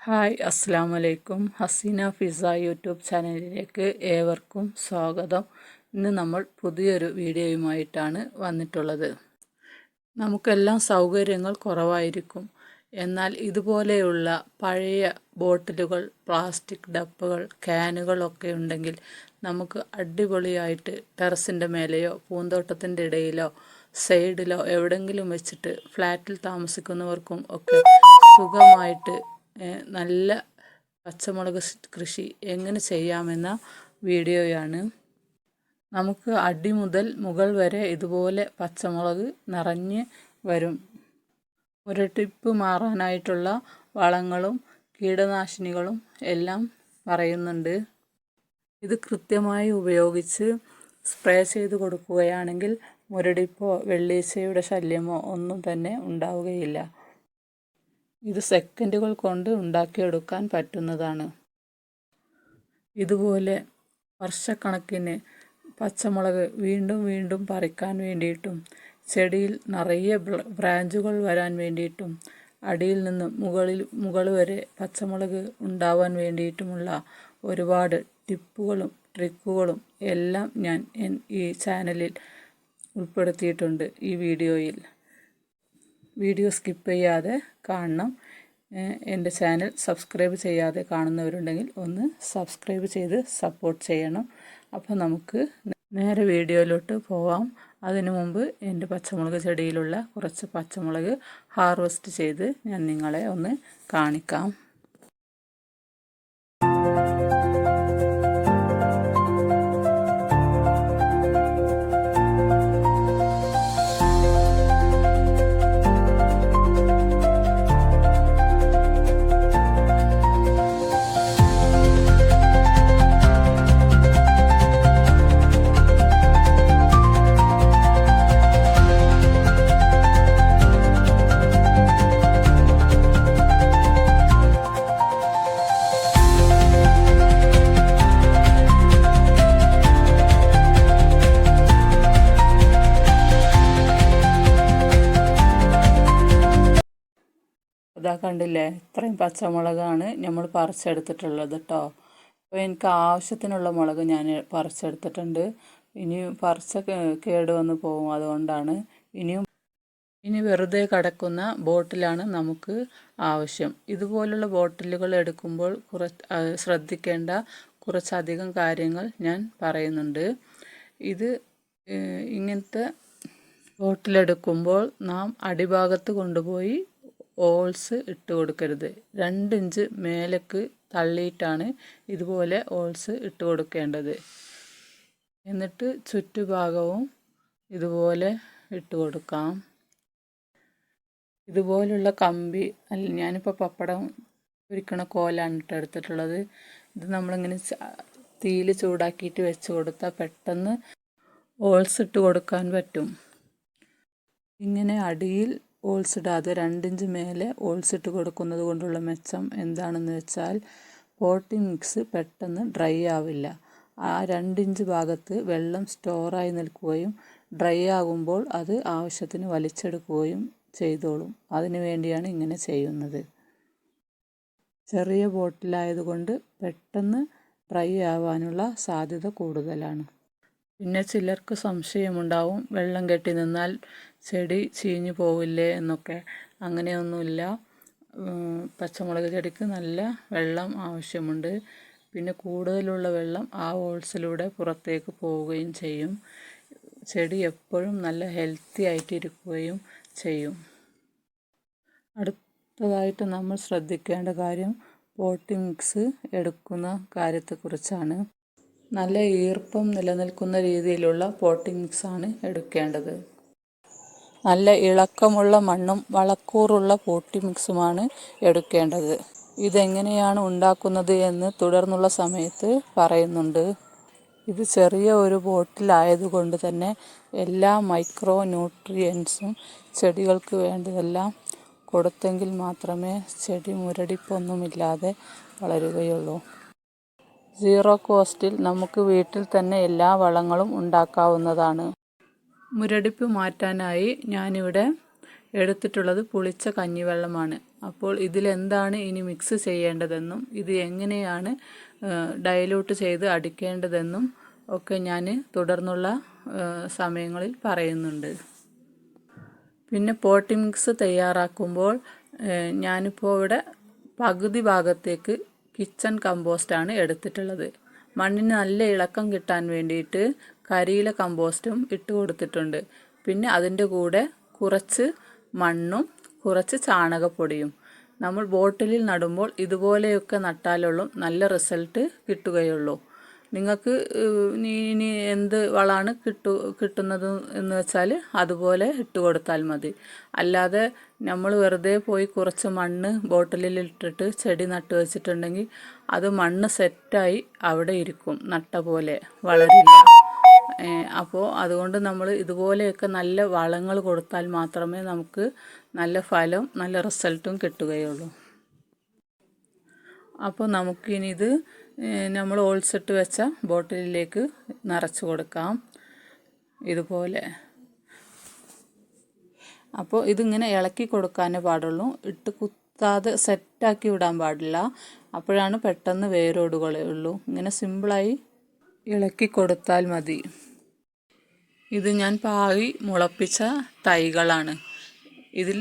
Hi അസ്സാം വലൈക്കും Hasina Fiza YouTube ചാനലിലേക്ക് ഏവർക്കും സ്വാഗതം. ഇന്ന് നമ്മൾ പുതിയൊരു വീഡിയോയുമായിട്ടാണ് വന്നിട്ടുള്ളത്. നമുക്കെല്ലാം സൗകര്യങ്ങൾ കുറവായിരിക്കും. എന്നാൽ ഇതുപോലെയുള്ള പഴയ ബോട്ടിലുകൾ പ്ലാസ്റ്റിക് ഡപ്പകൾ ക്യാനുകളൊക്കെ ഉണ്ടെങ്കിൽ നമുക്ക് അടിപൊളിയായിട്ട് ടെറസിന്റെ മേലെയോ പൂന്തോട്ടത്തിന്റെ ഇടയിലോ സൈഡിലോ എവിടെങ്കിലും വെച്ചിട്ട് ഫ്ലാറ്റിൽ താമസിക്കുന്നവർക്കും ഒക്കെ സുഖമായിട്ട് നല്ല പച്ചമുളക് കൃഷി എങ്ങനെ ചെയ്യാമെന്ന വീഡിയോയാണ്. നമുക്ക് അടി മുതൽ മുകൾ വരെ ഇതുപോലെ പച്ചമുളക് നിറഞ്ഞ് വരും. മുരട്ടിപ്പ് മാറാനായിട്ടുള്ള വളങ്ങളും കീടനാശിനികളും എല്ലാം പറയുന്നുണ്ട്. ഇത് കൃത്യമായി ഉപയോഗിച്ച് സ്പ്രേ ചെയ്ത് കൊടുക്കുകയാണെങ്കിൽ മുരടിപ്പോ വെള്ളീച്ചയുടെ ശല്യമോ ഒന്നും തന്നെ ഉണ്ടാവുകയില്ല. ഇത് സെക്കൻഡുകൾ കൊണ്ട് ഉണ്ടാക്കിയെടുക്കാൻ പറ്റുന്നതാണ്. ഇതുപോലെ വർഷക്കണക്കിന് പച്ചമുളക് വീണ്ടും വീണ്ടും പറിക്കാൻ വേണ്ടിയിട്ടും ചെടിയിൽ നിറയെ ബ്രാഞ്ചുകൾ വരാൻ വേണ്ടിയിട്ടും അടിയിൽ നിന്ന് മുകളിൽ മുകൾ വരെ പച്ചമുളക് ഉണ്ടാവാൻ വേണ്ടിയിട്ടുമുള്ള ഒരുപാട് ടിപ്പുകളും ട്രിക്കുകളും എല്ലാം ഞാൻ ഈ ചാനലിൽ ഉൾപ്പെടുത്തിയിട്ടുണ്ട് ഈ വീഡിയോയിൽ. വീഡിയോ സ്കിപ്പ് ചെയ്യാതെ കാണണം. എന്റെ ചാനൽ സബ്സ്ക്രൈബ് ചെയ്യാതെ കാണുന്നവരുണ്ടെങ്കിൽ ഒന്ന് സബ്സ്ക്രൈബ് ചെയ്ത് സപ്പോർട്ട് ചെയ്യണം. അപ്പോൾ നമുക്ക് നേരെ വീഡിയോയിലോട്ട് പോവാം. അതിനു മുമ്പ് എന്റെ പച്ചമുളക് ചെടിയിലുള്ള കുറച്ച് പച്ചമുളക് ഹാർവെസ്റ്റ് ചെയ്ത് ഞാൻ നിങ്ങളെ ഒന്ന് കാണിക്കാം. ഇതാ കണ്ടില്ലേ? ഇത്രയും പച്ചമുളകാണ് നമ്മൾ പറിച്ചെടുത്തിട്ടുള്ളത് കേട്ടോ അപ്പോൾ എനിക്ക് ആവശ്യത്തിനുള്ള മുളക് ഞാൻ പറിച്ചെടുത്തിട്ടുണ്ട്. ഇനി പറിച്ച കേട് വന്ന് പോകും അതുകൊണ്ടാണ്. ഇനിയും ഇനി വെറുതെ കിടക്കുന്ന ബോട്ടിലാണ് നമുക്ക് ആവശ്യം. ഇതുപോലുള്ള ബോട്ടിലുകൾ എടുക്കുമ്പോൾ കുറച്ച് ശ്രദ്ധിക്കേണ്ട കുറച്ചധികം കാര്യങ്ങൾ ഞാൻ പറയുന്നുണ്ട്. ഇത് ഇങ്ങനത്തെ ബോട്ടിലെടുക്കുമ്പോൾ നാം അടിഭാഗത്ത് കൊണ്ടുപോയി ഓൾസ് ഇട്ട് കൊടുക്കരുത്. രണ്ട് ഇഞ്ച് മേലേക്ക് തള്ളിയിട്ടാണ് ഇതുപോലെ ഓൾസ് ഇട്ട് കൊടുക്കേണ്ടത്. എന്നിട്ട് ചുറ്റുഭാഗവും ഇതുപോലെ ഇട്ട് കൊടുക്കാം. ഇതുപോലുള്ള കമ്പി അല്ല ഞാനിപ്പോൾ പപ്പടം പൊരിക്കണ കോലാണ് ഇട്ട് എടുത്തിട്ടുള്ളത്. ഇത് നമ്മളിങ്ങനെ തീയിൽ ചൂടാക്കിയിട്ട് വെച്ച് കൊടുത്താൽ പെട്ടെന്ന് ഓൾസ് ഇട്ട് കൊടുക്കാൻ പറ്റും. ഇങ്ങനെ അടിയിൽ ഓൾസ് ഇടാതെ രണ്ടിഞ്ച് മേലെ ഓൾസ് ഇട്ട് കൊടുക്കുന്നത് കൊണ്ടുള്ള മെച്ചം എന്താണെന്ന് വെച്ചാൽ പോട്ടി മിക്സ് പെട്ടെന്ന് ഡ്രൈ ആവില്ല. ആ രണ്ടിഞ്ച് ഭാഗത്ത് വെള്ളം സ്റ്റോറായി നിൽക്കുകയും ഡ്രൈ ആകുമ്പോൾ അത് ആവശ്യത്തിന് വലിച്ചെടുക്കുകയും ചെയ്തോളും. അതിനു വേണ്ടിയാണ് ഇങ്ങനെ ചെയ്യുന്നത്. ചെറിയ ബോട്ടിലായതുകൊണ്ട് പെട്ടെന്ന് ഡ്രൈ ആവാനുള്ള സാധ്യത കൂടുതലാണ്. പിന്നെ ചിലർക്ക് സംശയമുണ്ടാവും വെള്ളം കെട്ടി നിന്നാൽ ചെടി ചീഞ്ഞു പോവില്ലേ എന്നൊക്കെ. അങ്ങനെയൊന്നുമില്ല. പച്ചമുളക് ചെടിക്ക് നല്ല വെള്ളം ആവശ്യമുണ്ട്. പിന്നെ കൂടുതലുള്ള വെള്ളം ആ ഹോൾസിലൂടെ പുറത്തേക്ക് പോവുകയും ചെയ്യും. ചെടി എപ്പോഴും നല്ല ഹെൽത്തി ആയിട്ടിരിക്കുകയും ചെയ്യും. അടുത്തതായിട്ട് നമ്മൾ ശ്രദ്ധിക്കേണ്ട കാര്യം പോട്ടി മിക്സ് എടുക്കുന്ന കാര്യത്തെക്കുറിച്ചാണ്. നല്ല ഈർപ്പം നിലനിൽക്കുന്ന രീതിയിലുള്ള പോട്ടിംഗ് മിക്സാണ് എടുക്കേണ്ടത്. നല്ല ഇളക്കമുള്ള മണ്ണും വളക്കൂറുള്ള പോട്ടി മിക്സുമാണ് എടുക്കേണ്ടത്. ഇതെങ്ങനെയാണ് ഉണ്ടാക്കുന്നത് എന്ന് തുടർന്നുള്ള സമയത്ത് പറയുന്നുണ്ട്. ഇത് ചെറിയ ഒരു ബോട്ടിലായതുകൊണ്ട് തന്നെ എല്ലാ മൈക്രോ ന്യൂട്രിയൻസും ചെടികൾക്ക് വേണ്ടതെല്ലാം കൊടുത്തെങ്കിൽ മാത്രമേ ചെടി മുരടിപ്പൊന്നുമില്ലാതെ വളരുകയുള്ളൂ. സീറോ കോസ്റ്റിൽ നമുക്ക് വീട്ടിൽ തന്നെ എല്ലാ വളങ്ങളും ഉണ്ടാക്കാവുന്നതാണ്. മുരടിപ്പ് മാറ്റാനായി ഞാനിവിടെ എടുത്തിട്ടുള്ളത് പുളിച്ച കഞ്ഞിവെള്ളമാണ്. അപ്പോൾ ഇതിലെന്താണ് ഇനി മിക്സ് ചെയ്യേണ്ടതെന്നും ഇത് എങ്ങനെയാണ് ഡയലൂട്ട് ചെയ്ത് അടിക്കേണ്ടതെന്നും ഒക്കെ ഞാൻ തുടർന്നുള്ള സമയങ്ങളിൽ പറയുന്നുണ്ട്. പിന്നെ പോട്ടി മിക്സ് തയ്യാറാക്കുമ്പോൾ ഞാനിപ്പോൾ ഇവിടെ പകുതി ഭാഗത്തേക്ക് കിച്ചൺ കമ്പോസ്റ്റാണ് എടുത്തിട്ടുള്ളത്. മണ്ണിന് നല്ല ഇളക്കം കിട്ടാൻ വേണ്ടിയിട്ട് കരിയില കമ്പോസ്റ്റും ഇട്ട് കൊടുത്തിട്ടുണ്ട്. പിന്നെ അതിന്റെ കൂടെ കുറച്ച് മണ്ണും കുറച്ച് ചാണകപ്പൊടിയും. നമ്മൾ ബോട്ടിലിൽ നടുമ്പോൾ ഇതുപോലെയൊക്കെ നട്ടാലുള്ളൂ നല്ല റിസൾട്ട് കിട്ടുകയുള്ളൂ. നിങ്ങൾക്ക് ഇനി എന്ത് വളമാണ് കിട്ടു കിട്ടുന്നത് എന്ന് വെച്ചാൽ അതുപോലെ ഇട്ട് കൊടുത്താൽ മതി. അല്ലാതെ നമ്മൾ വെറുതെ പോയി കുറച്ച് മണ്ണ് ബോട്ടിലിൽ ഇട്ടിട്ട് ചെടി നട്ട് വെച്ചിട്ടുണ്ടെങ്കിൽ അത് മണ്ണ് സെറ്റായി അവിടെ ഇരിക്കും നട്ട പോലെ വളരില്ല. അപ്പോൾ അതുകൊണ്ട് നമ്മൾ ഇതുപോലെയൊക്കെ നല്ല വളങ്ങൾ കൊടുത്താൽ മാത്രമേ നമുക്ക് നല്ല ഫലം നല്ല റിസൾട്ടും കിട്ടുകയുള്ളൂ. അപ്പോൾ നമുക്കിനി ഇത് നമ്മൾ ഓൾസിട്ട് വെച്ച ബോട്ടിലിലേക്ക് നിറച്ച് കൊടുക്കാം. ഇതുപോലെ. അപ്പോൾ ഇതിങ്ങനെ ഇളക്കി കൊടുക്കാനേ പാടുള്ളൂ. ഇട്ട് കുത്താതെ സെറ്റാക്കി വിടാൻ പാടില്ല. അപ്പോഴാണ് പെട്ടെന്ന് വേരോടുകളുള്ളൂ ഇങ്ങനെ സിമ്പിളായി ഇളക്കി കൊടുത്താൽ മതി. ഇത് ഞാൻ പാവി മുളപ്പിച്ച തൈകളാണ്. ഇതിൽ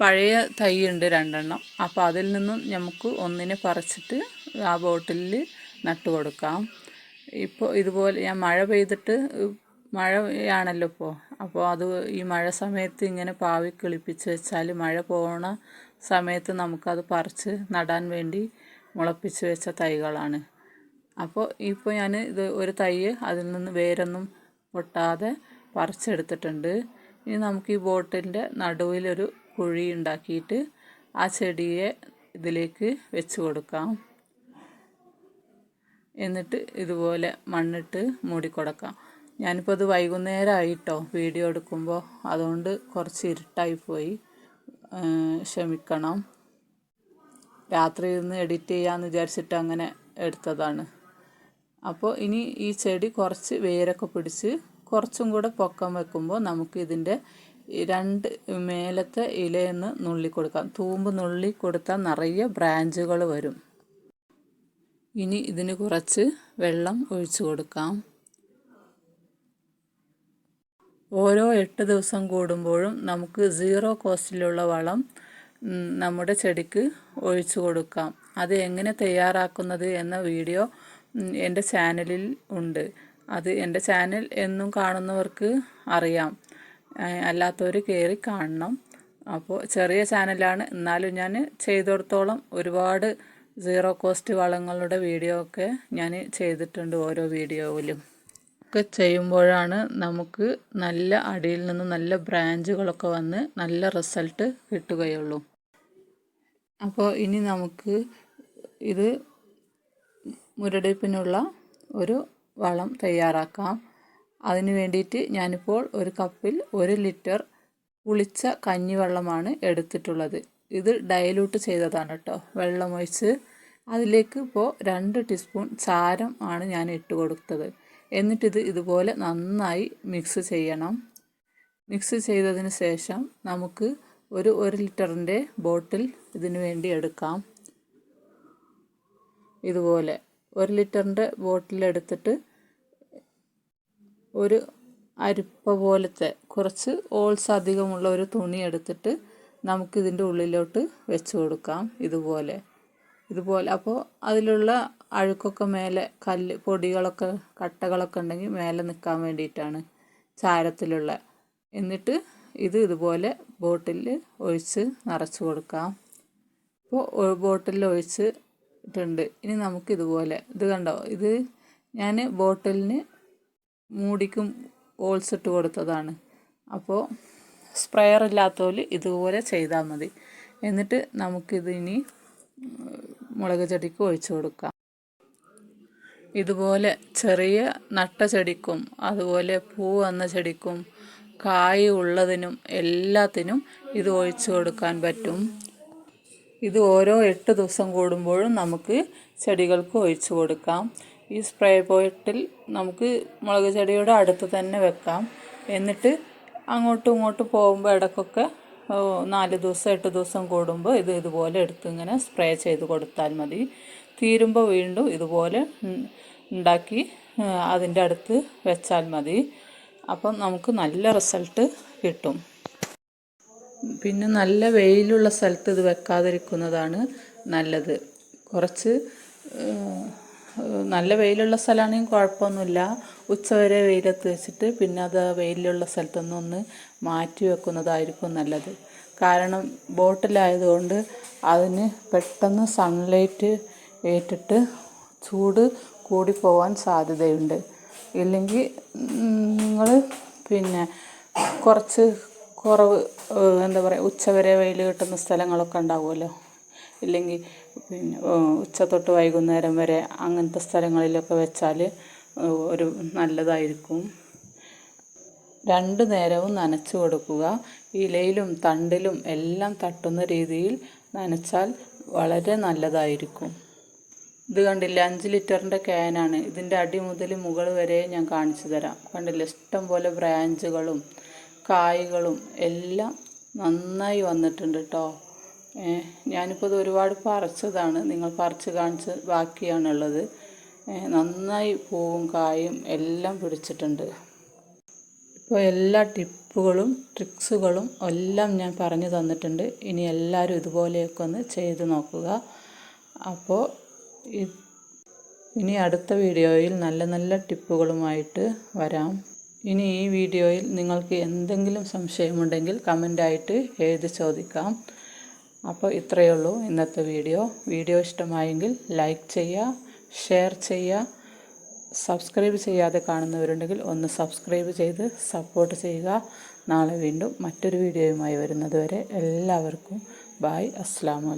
പഴയ തൈ ഉണ്ട് രണ്ടെണ്ണം. അപ്പോൾ അതിൽ നിന്നും നമുക്ക് ഒന്നിനെ പറിച്ചിട്ട് ആ ബോട്ടിലിൽ നട്ടു കൊടുക്കാം. ഇപ്പോൾ ഇതുപോലെ ഞാൻ മഴ പെയ്തിട്ട് മഴയാണല്ലോ ഇപ്പോൾ അപ്പോൾ അത് ഈ മഴ സമയത്ത് ഇങ്ങനെ പാവി കിളിപ്പിച്ച് വെച്ചാൽ മഴ പോണ സമയത്ത് നമുക്കത് പറിച്ച് നടാൻ വേണ്ടി മുളപ്പിച്ച് വെച്ച തൈകളാണ്. അപ്പോൾ ഇപ്പോൾ ഞാൻ ഇത് ഒരു തൈ അതിൽ നിന്ന് വേരൊന്നും പൊട്ടാതെ പറിച്ചെടുത്തിട്ടുണ്ട്. ഇനി നമുക്ക് ഈ ബോട്ടിന്റെ നടുവിലൊരു കുഴി ഉണ്ടാക്കിയിട്ട് ആ ചെടിയെ ഇതിലേക്ക് വെച്ച് കൊടുക്കാം. എന്നിട്ട് ഇതുപോലെ മണ്ണിട്ട് മൂടി മൂടിക്കൊടുക്കാം ഞാനിപ്പോൾ അത് വൈകുന്നേരമായിട്ടോ വീഡിയോ എടുക്കുമ്പോൾ അതുകൊണ്ട് കുറച്ച് ഇരുട്ടായിപ്പോയി ക്ഷമിക്കണം. രാത്രി ഇരുന്ന് എഡിറ്റ് ചെയ്യാമെന്ന് വിചാരിച്ചിട്ട് അങ്ങനെ എടുത്തതാണ്. അപ്പോൾ ഇനി ഈ ചെടി കുറച്ച് വേരൊക്കെ പിടിച്ച് കുറച്ചും കൂടെ പൊക്കം വെക്കുമ്പോൾ നമുക്ക് ഇതിന്റെ രണ്ട് മേലത്തെ ഇലയെന്ന് നുള്ളി കൊടുക്കാം. തൂമ്പ് നുള്ളി കൊടുത്താൽ നിറയെ ബ്രാഞ്ചുകൾ വരും. ഇനി ഇതിന് കുറച്ച് വെള്ളം ഒഴിച്ചു കൊടുക്കാം. ഓരോ എട്ട് ദിവസം കൂടുമ്പോഴും നമുക്ക് സീറോ കോസ്റ്റിലുള്ള വളം നമ്മുടെ ചെടിക്ക് ഒഴിച്ചു കൊടുക്കാം. അത് എങ്ങനെ തയ്യാറാക്കുന്നത് എന്ന വീഡിയോ എന്റെ ചാനലിൽ ഉണ്ട്. അത് എന്റെ ചാനൽ എന്നും കാണുന്നവർക്ക് അറിയാം. അല്ലാത്തവർ കയറി കാണണം. അപ്പോൾ ചെറിയ ചാനലാണ്. എന്നാലും ഞാൻ ചെയ്തിടത്തോളം ഒരുപാട് സീറോ കോസ്റ്റ് വളങ്ങളുടെ വീഡിയോ ഒക്കെ ഞാൻ ചെയ്തിട്ടുണ്ട് ഓരോ വീഡിയോയിലും. ഒക്കെ ചെയ്യുമ്പോഴാണ് നമുക്ക് നല്ല അടിയിൽ നിന്ന് നല്ല ബ്രാഞ്ചുകളൊക്കെ വന്ന് നല്ല റിസൾട്ട് കിട്ടുകയുള്ളൂ. അപ്പോൾ ഇനി നമുക്ക് ഇത് മുരടിപ്പിനുള്ള ഒരു വളം തയ്യാറാക്കാം. അതിന് വേണ്ടിയിട്ട് ഞാനിപ്പോൾ ഒരു കപ്പിൽ ഒരു ലിറ്റർ പുളിച്ച കഞ്ഞിവെള്ളമാണ് എടുത്തിട്ടുള്ളത്. ഇത് ഡയലൂട്ട് ചെയ്തതാണ് കേട്ടോ വെള്ളമൊഴിച്ച് അതിലേക്ക് ഇപ്പോൾ രണ്ട് ടീസ്പൂൺ ചാരം ആണ് ഞാൻ ഇട്ട് കൊടുത്തത്. എന്നിട്ടിത് ഇതുപോലെ നന്നായി മിക്സ് ചെയ്യണം. മിക്സ് ചെയ്തതിന് ശേഷം നമുക്ക് ഒരു ഒരു ലിറ്ററിന്റെ ബോട്ടിൽ ഇതിന് വേണ്ടി എടുക്കാം. ഇതുപോലെ ഒരു ലിറ്ററിന്റെ ബോട്ടിലെടുത്തിട്ട് ഒരു അരിപ്പ പോലത്തെ കുറച്ച് ഓൾസ് അധികമുള്ള ഒരു തുണി എടുത്തിട്ട് നമുക്കിതിന്റെ ഉള്ളിലോട്ട് വെച്ച് കൊടുക്കാം ഇതുപോലെ. ഇതുപോലെ. അപ്പോൾ അതിലുള്ള അഴുക്കൊക്കെ മേലെ കല്ല് പൊടികളൊക്കെ കട്ടകളൊക്കെ ഉണ്ടെങ്കിൽ മേലെ നിൽക്കാൻ വേണ്ടിയിട്ടാണ് ചാരത്തിലുള്ള. എന്നിട്ട് ഇത് ഇതുപോലെ ബോട്ടിൽ ഒഴിച്ച് നിറച്ച് കൊടുക്കാം. അപ്പോൾ ബോട്ടിൽ ഒഴിച്ച് ഇട്ടുണ്ട് ഇനി നമുക്ക് ഇതുപോലെ ഇത് കണ്ടോ? ഇത് ഞാൻ ബോട്ടിലിന് മൂടിക്കും ഓൾസിട്ട് കൊടുത്തതാണ്. അപ്പോൾ സ്പ്രെയർ ഇല്ലാത്തവർ ഇതുപോലെ ചെയ്താൽ മതി. എന്നിട്ട് നമുക്കിത് ഇനി മുളക് ചെടിക്ക് ഒഴിച്ചു കൊടുക്കാം. ഇതുപോലെ ചെറിയ നട്ട ചെടിക്കും അതുപോലെ പൂ വന്ന ചെടിക്കും കായ് ഉള്ളതിനും എല്ലാത്തിനും ഇത് ഒഴിച്ചു കൊടുക്കാൻ പറ്റും. ഇത് ഓരോ എട്ട് ദിവസം കൂടുമ്പോഴും നമുക്ക് ചെടികൾക്ക് ഒഴിച്ചു കൊടുക്കാം. ഈ സ്പ്രേ പോയിട്ടിൽ നമുക്ക് മുളക് ചെടിയുടെ അടുത്ത് തന്നെ വെക്കാം. എന്നിട്ട് അങ്ങോട്ടും ഇങ്ങോട്ടും പോകുമ്പോൾ ഇടയ്ക്കൊക്കെ നാല് ദിവസം എട്ട് ദിവസം കൂടുമ്പോൾ ഇത് ഇതുപോലെ എടുത്ത് ഇങ്ങനെ സ്പ്രേ ചെയ്ത് കൊടുത്താൽ മതി. തീരുമ്പോൾ വീണ്ടും ഇതുപോലെ ഉണ്ടാക്കി അതിന്റെ അടുത്ത് വെച്ചാൽ മതി. അപ്പം നമുക്ക് നല്ല റിസൾട്ട് കിട്ടും. പിന്നെ നല്ല വെയിലുള്ള സ്ഥലത്ത് ഇത് വെക്കാതിരിക്കുന്നതാണ് നല്ലത്. കുറച്ച് നല്ല വെയിലുള്ള സ്ഥലമാണെങ്കിൽ കുഴപ്പമൊന്നുമില്ല. ഉച്ചവരെ വെയിലത്ത് വെച്ചിട്ട് പിന്നെ അത് വെയിലുള്ള സ്ഥലത്തുനിന്ന് ഒന്ന് മാറ്റി വെക്കുന്നതായിരിക്കും നല്ലത്. കാരണം ബോട്ടിലായതുകൊണ്ട് അതിന് പെട്ടെന്ന് സൺലൈറ്റ് ഏറ്റിട്ട് ചൂട് കൂടിപ്പോവാൻ സാധ്യതയുണ്ട്. ഇല്ലെങ്കിൽ നിങ്ങൾ പിന്നെ കുറച്ച് കുറവ് എന്താ പറയുക ഉച്ചവരെ വെയിൽ കിട്ടുന്ന സ്ഥലങ്ങളൊക്കെ ഉണ്ടാവുമല്ലോ. ഇല്ലെങ്കിൽ പിന്നെ ഉച്ച തൊട്ട് വൈകുന്നേരം വരെ അങ്ങനത്തെ സ്ഥലങ്ങളിലൊക്കെ വെച്ചാൽ ഒരു നല്ലതായിരിക്കും. രണ്ട് നേരവും നനച്ചു കൊടുക്കുക. ഇലയിലും തണ്ടിലും എല്ലാം തട്ടുന്ന രീതിയിൽ നനച്ചാൽ വളരെ നല്ലതായിരിക്കും. ഇത് കണ്ടില്ല അഞ്ച് ലിറ്ററിന്റെ ക്യാനാണ്. ഇതിന്റെ അടി മുതൽ മുകൾ വരെ ഞാൻ കാണിച്ചു തരാം. കണ്ടില്ല ഇഷ്ടം പോലെ ബ്രാഞ്ചുകളും കായ്കളും എല്ലാം നന്നായി വന്നിട്ടുണ്ട് കേട്ടോ ഞാനിപ്പോൾ ഇത് ഒരുപാട് പറിച്ചതാണ്. നിങ്ങൾ പറിച്ച് കാണിച്ച് ബാക്കിയാണുള്ളത്. നന്നായി പൂവും കായും എല്ലാം പിടിച്ചിട്ടുണ്ട്. ഇപ്പോൾ എല്ലാ ടിപ്പുകളും ട്രിക്സുകളും എല്ലാം ഞാൻ പറഞ്ഞു തന്നിട്ടുണ്ട്. ഇനി എല്ലാവരും ഇതുപോലെയൊക്കെ ഒന്ന് ചെയ്ത് നോക്കുക. അപ്പോൾ ഇനി അടുത്ത വീഡിയോയിൽ നല്ല നല്ല ടിപ്പുകളുമായിട്ട് വരാം. ഇനി ഈ വീഡിയോയിൽ നിങ്ങൾക്ക് എന്തെങ്കിലും സംശയമുണ്ടെങ്കിൽ കമന്റായിട്ട് എഴുതി ചോദിക്കാം. അപ്പോൾ ഇത്രയേ ഉള്ളൂ ഇന്നത്തെ വീഡിയോ. വീഡിയോ ഇഷ്ടമായെങ്കിൽ ലൈക്ക് ചെയ്യുക ഷെയർ ചെയ്യുക സബ്സ്ക്രൈബ് ചെയ്യാതെ കാണുന്നവരുണ്ടെങ്കിൽ ഒന്ന് സബ്സ്ക്രൈബ് ചെയ്ത് സപ്പോർട്ട് ചെയ്യുക. നാളെ വീണ്ടും മറ്റൊരു വീഡിയോയുമായി വരുന്നതുവരെ എല്ലാവർക്കും ബായ് അസ്സാം